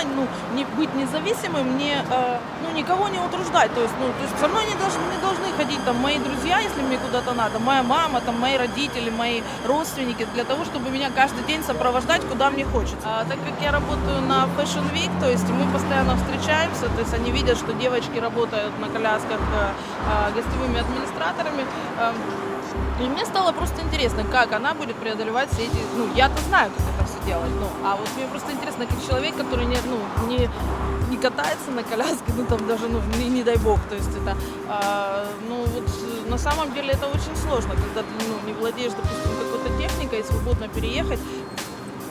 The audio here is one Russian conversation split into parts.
главное, ну, не быть независимым, не, э, ну, никого не утруждать. То есть, ну, то есть со мной не должны, не должны ходить там мои друзья, если мне куда-то надо, моя мама, там, мои родители, мои родственники, для того, чтобы меня каждый день сопровождать, куда мне хочется. А так как я работаю на Fashion Week, то есть мы постоянно встречаемся, то есть они видят, что девочки работают на колясках э, э, гостевыми администраторами. Э, и мне стало просто интересно, как она будет преодолевать все эти... Ну, я-то знаю, как это делать, ну, а вот мне просто интересно, как человек, который не, ну, не, не катается на коляске, ну, там даже, ну, не, не дай бог, то есть это... а, ну, вот э, на самом деле это очень сложно, когда ты, ну, не владеешь, допустим, какой-то техникой, свободно переехать,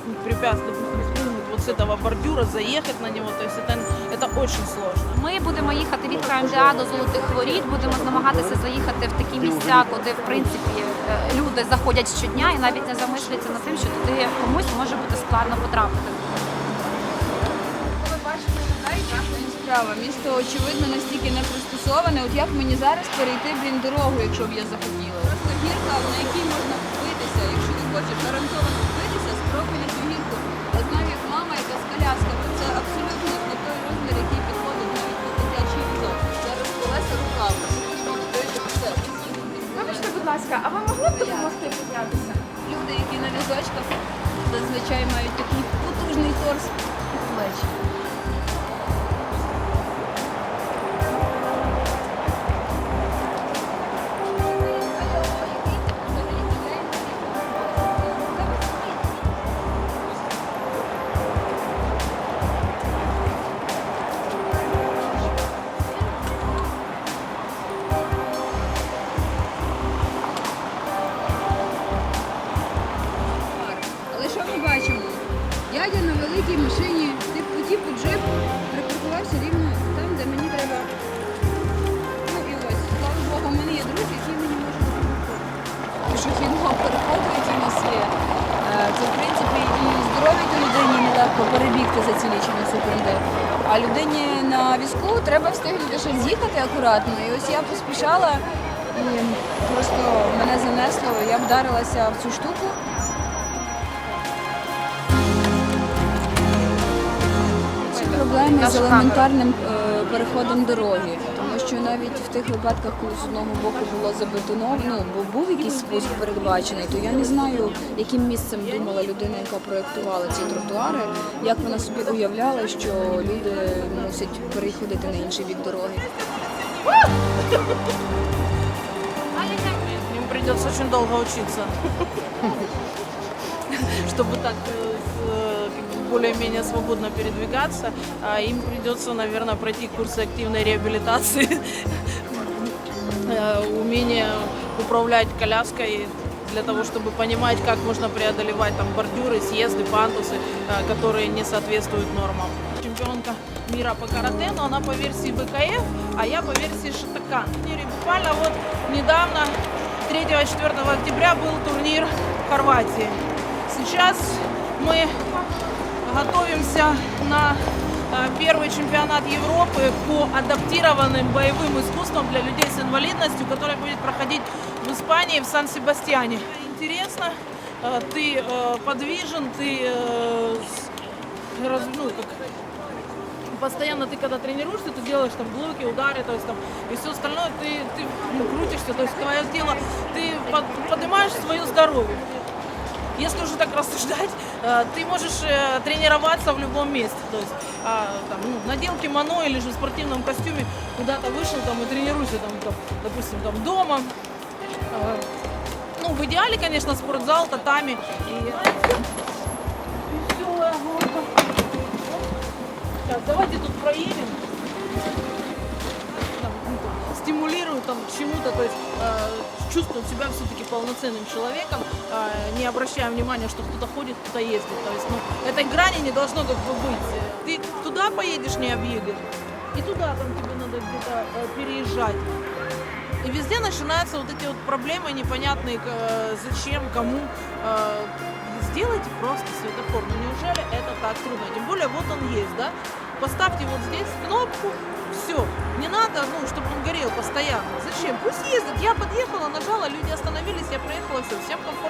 ну, допустим, спрыгнуть вот с этого бордюра, заехать на него, то есть это, это очень сложно. Ми будемо їхати від КМДА до Золотих Воріт, будемо намагатися заїхати в такі місця, куди в принципі е, люди заходять щодня і навіть не замисляться над тим, що туди комусь може бути складно потрапити. Ви бачите, така і так не справа. Місто очевидно настільки не пристосоване. От як мені зараз перейти блін дорогу, якщо б я захотіла? Просто гірка, на якій можна купитися. Якщо ти хочеш гарантовано купитися, спробуй на цю гірку. ласка, а ви могли б допомогти піднятися? Люди, які на візочках, зазвичай мають такий потужний торс і плечі. Великій машині, типу типу джип, припаркувався рівно там, де мені треба. Ну і ось, слава Богу, в мене є друг, який мені може допомогти. Пішохідного переходу, який у нас є. е, Це в принципі і здоровій людині нелегко перебігти за ці лічені секунди. А людині на візку треба встигнути ще з'їхати акуратно. І ось я поспішала і просто мене занесло, я вдарилася в цю штуку. проблеми з елементарним е, переходом дороги, тому що навіть в тих випадках, коли з одного боку було забетоновано, бо був якийсь спуск передбачений, то я не знаю, яким місцем думала людина, яка проєктувала ці тротуари, як вона собі уявляла, що люди мусять переходити на інший бік дороги. Им придется очень долго учиться, чтобы так э, с, э, как бы более-менее свободно передвигаться. А Им придется, наверное, пройти курсы активной реабилитации, э, умение управлять коляской для того, чтобы понимать, как можно преодолевать там бордюры, съезды, пандусы, э, которые не соответствуют нормам. Чемпионка мира по карате, но она по версии ВКФ, а я по версии Шатакан. Буквально вот недавно, 3-4 октября, был турнир в Хорватии. Сейчас мы готовимся на э, первый чемпионат Европы по адаптированным боевым искусствам для людей с инвалидностью, который будет проходить в Испании, в Сан-Себастьяне. Интересно, э, ты э, подвижен, ты ну, как постоянно ты когда тренируешься, ты делаешь там блоки, удары, то есть там и все остальное, ты, ты ну, крутишься, то есть твое тело, ты под- поднимаешь свое здоровье. Если уже так рассуждать, э, ты можешь э, тренироваться в любом месте. То есть а, там, ну, надел кимоно или же в спортивном костюме куда-то вышел там и тренируешься, там, там, допустим, там дома. Э, Ну, в идеале, конечно, спортзал, татами и. Так, давайте тут проедем. Ну, там, чему-то, то есть э, чувствуют себя все-таки полноценным человеком, э, не обращая внимания, что кто-то ходит, кто-то ездит. То есть, ну, этой грани не должно как бы быть. Ты туда поедешь, не объедешь, и туда там тебе надо где-то э, переезжать. И везде начинаются вот эти вот проблемы непонятные, э, зачем, кому. Э, Сделайте просто светофор. Ну неужели это так трудно? Тем более вот он есть, да? Поставьте вот здесь кнопку, все. Не надо, ну, чтобы он горел постоянно. Зачем? Пусть ездит. Я подъехала, нажала, люди остановились, я проехала, все. Всем комфортно.